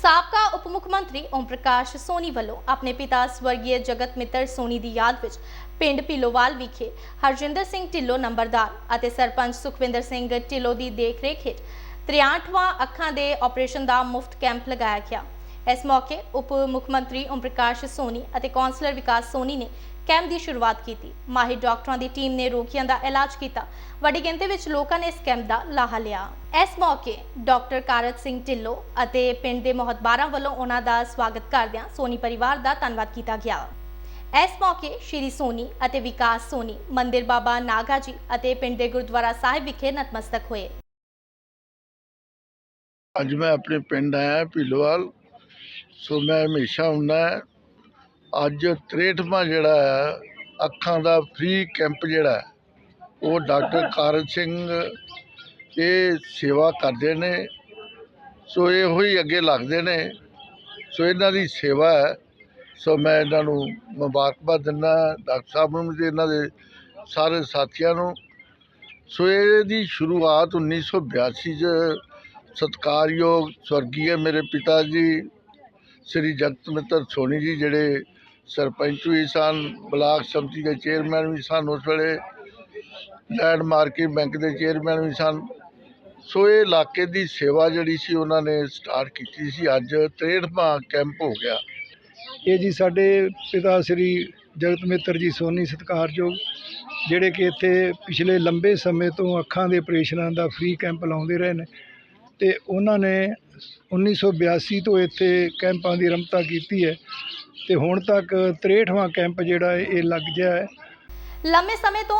ਸਾਬਕਾ ਉਪ ਮੁੱਖ ਮੰਤਰੀ ਓਮ ਪ੍ਰਕਾਸ਼ ਸੋਨੀ ਵੱਲੋਂ ਆਪਣੇ ਪਿਤਾ ਸਵਰਗੀ ਜਗਤ ਮਿੱਤਰ ਸੋਨੀ ਦੀ ਯਾਦ ਵਿੱਚ ਪਿੰਡ ਪਿਲੋਵਾਲ ਵਿਖੇ ਹਰਜਿੰਦਰ ਸਿੰਘ ਢਿੱਲੋਂ ਨੰਬਰਦਾਰ ਅਤੇ ਸਰਪੰਚ ਸੁਖਵਿੰਦਰ ਸਿੰਘ ਢਿੱਲੋਂ ਦੀ ਦੇਖਰੇਖ ਹੇਠ 63ਵਾਂ ਅੱਖਾਂ ਦੇ ਆਪਰੇਸ਼ਨ ਦਾ ਮੁਫਤ ਕੈਂਪ ਲਗਾਇਆ ਗਿਆ। ਇਸ ਮੌਕੇ ਉਪ ਮੁੱਖ ਮੰਤਰੀ ਓਮ ਪ੍ਰਕਾਸ਼ ਸੋਨੀ ਅਤੇ ਕੌਂਸਲਰ ਵਿਕਾਸ ਸੋਨੀ ਨੇ ਕੈਂਪ ਦੀ ਸ਼ੁਰੂਆਤ ਕੀਤੀ। ਮਾਹਿਰ ਡਾਕਟਰਾਂ ਦੀ ਟੀਮ ਨੇ ਰੋਗੀਆਂ ਦਾ ਇਲਾਜ ਕੀਤਾ। ਵੱਡੀ ਗਿਣਤੀ ਵਿੱਚ ਲੋਕਾਂ ਨੇ ਇਸ ਕੈਂਪ ਦਾ ਲਾਹਾ ਲਿਆ। ਇਸ ਮੌਕੇ ਡਾਕਟਰ ਕਾਰਤ ਸਿੰਘ ਢਿੱਲੋਂ ਅਤੇ ਪਿੰਡ ਦੇ ਮੋਹਤਬਾਰਾਂ ਵੱਲੋਂ ਉਹਨਾਂ ਦਾ ਸਵਾਗਤ ਕਰਦਿਆਂ ਸੋਨੀ ਪਰਿਵਾਰ ਦਾ ਧੰਨਵਾਦ ਕੀਤਾ ਗਿਆ। ਇਸ ਮੌਕੇ ਸ਼੍ਰੀ ਸੋਨੀ ਅਤੇ ਵਿਕਾਸ ਸੋਨੀ, ਮੰਦਿਰ ਬਾਬਾ ਨਾਗਾ ਜੀ ਅਤੇ ਪਿੰਡ ਦੇ ਗੁਰਦੁਆਰਾ ਸਾਹਿਬ ਵਿਖੇ ਨਤਮਸਤਕ ਹੋਏ। ਅੱਜ ਮੈਂ ਆਪਣੇ ਪਿੰਡ ਆਇਆ ਭੀਲੋਵਾਲ ਸੋ ਮੈਂ ਹਮੇਸ਼ਾ ਹੁੰਦਾ ਅੱਜ 63ਵਾਂ ਜਿਹੜਾ ਹੈ, ਅੱਖਾਂ ਦਾ ਫ੍ਰੀ ਕੈਂਪ ਜਿਹੜਾ ਉਹ ਡਾਕਟਰ ਕਾਰਜ ਸਿੰਘ ਇਹ ਸੇਵਾ ਕਰਦੇ ਨੇ। ਸੋ ਇਹੋ ਹੀ ਅੱਗੇ ਲੱਗਦੇ ਨੇ। ਸੋ ਇਹਨਾਂ ਦੀ ਸੇਵਾ ਹੈ। ਸੋ ਮੈਂ ਇਹਨਾਂ ਨੂੰ ਮੁਬਾਰਕਬਾਦ ਦਿੰਦਾ ਡਾਕਟਰ ਸਾਹਿਬ ਨੂੰ ਤੇ ਇਹਨਾਂ ਦੇ ਸਾਰੇ ਸਾਥੀਆਂ ਨੂੰ। ਸੋ ਇਹਦੀ ਸ਼ੁਰੂਆਤ 1982 ਚ ਸਤਿਕਾਰਯੋਗ ਸਵਰਗੀय ਮੇਰੇ ਪਿਤਾ ਜੀ ਸ੍ਰੀ ਜਗਤ ਮਿੱਤਰ ਸੋਨੀ ਜੀ ਜਿਹੜੇ ਸਰਪੰਚ ਵੀ ਸਨ, ਬਲਾਕ ਸੰਮਤੀ ਦੇ ਚੇਅਰਮੈਨ ਵੀ ਸਨ ਉਸ ਵੇਲੇ ਲੈਂਡ ਮਾਰਕੀਟ ਬੈਂਕ ਦੇ ਚੇਅਰਮੈਨ ਵੀ ਸਨ। ਸੋ ਇਹ ਇਲਾਕੇ ਦੀ ਸੇਵਾ ਜਿਹੜੀ ਸੀ ਉਹਨਾਂ ਨੇ ਸਟਾਰਟ ਕੀਤੀ ਸੀ, ਅੱਜ 63ਵਾਂ ਕੈਂਪ ਹੋ ਗਿਆ। ਇਹ ਜੀ ਸਾਡੇ ਪਿਤਾ ਸ੍ਰੀ ਜਗਤ ਮਿੱਤਰ ਜੀ ਸੋਨੀ ਸਤਿਕਾਰਯੋਗ, ਜਿਹੜੇ ਕਿ ਇੱਥੇ ਪਿਛਲੇ ਲੰਬੇ ਸਮੇਂ ਤੋਂ ਅੱਖਾਂ ਦੇ ਆਪਰੇਸ਼ਨਾਂ ਦਾ ਫ੍ਰੀ ਕੈਂਪ ਲਾਉਂਦੇ ਰਹੇ ਨੇ, ਤੇ ਉਹਨਾਂ ਨੇ 1982 ਤੋਂ ਇੱਥੇ ਕੈਂਪਾਂ ਦੀ ਆਰੰਭਤਾ ਕੀਤੀ ਹੈ ਤੇ ਹੁਣ ਤੱਕ 63ਵਾਂ ਕੈਂਪ ਜਿਹੜਾ ਹੈ, ਇਹ ਲੱਗ ਗਿਆ ਹੈ। ਲੰਮੇ ਸਮੇਂ ਤੋਂ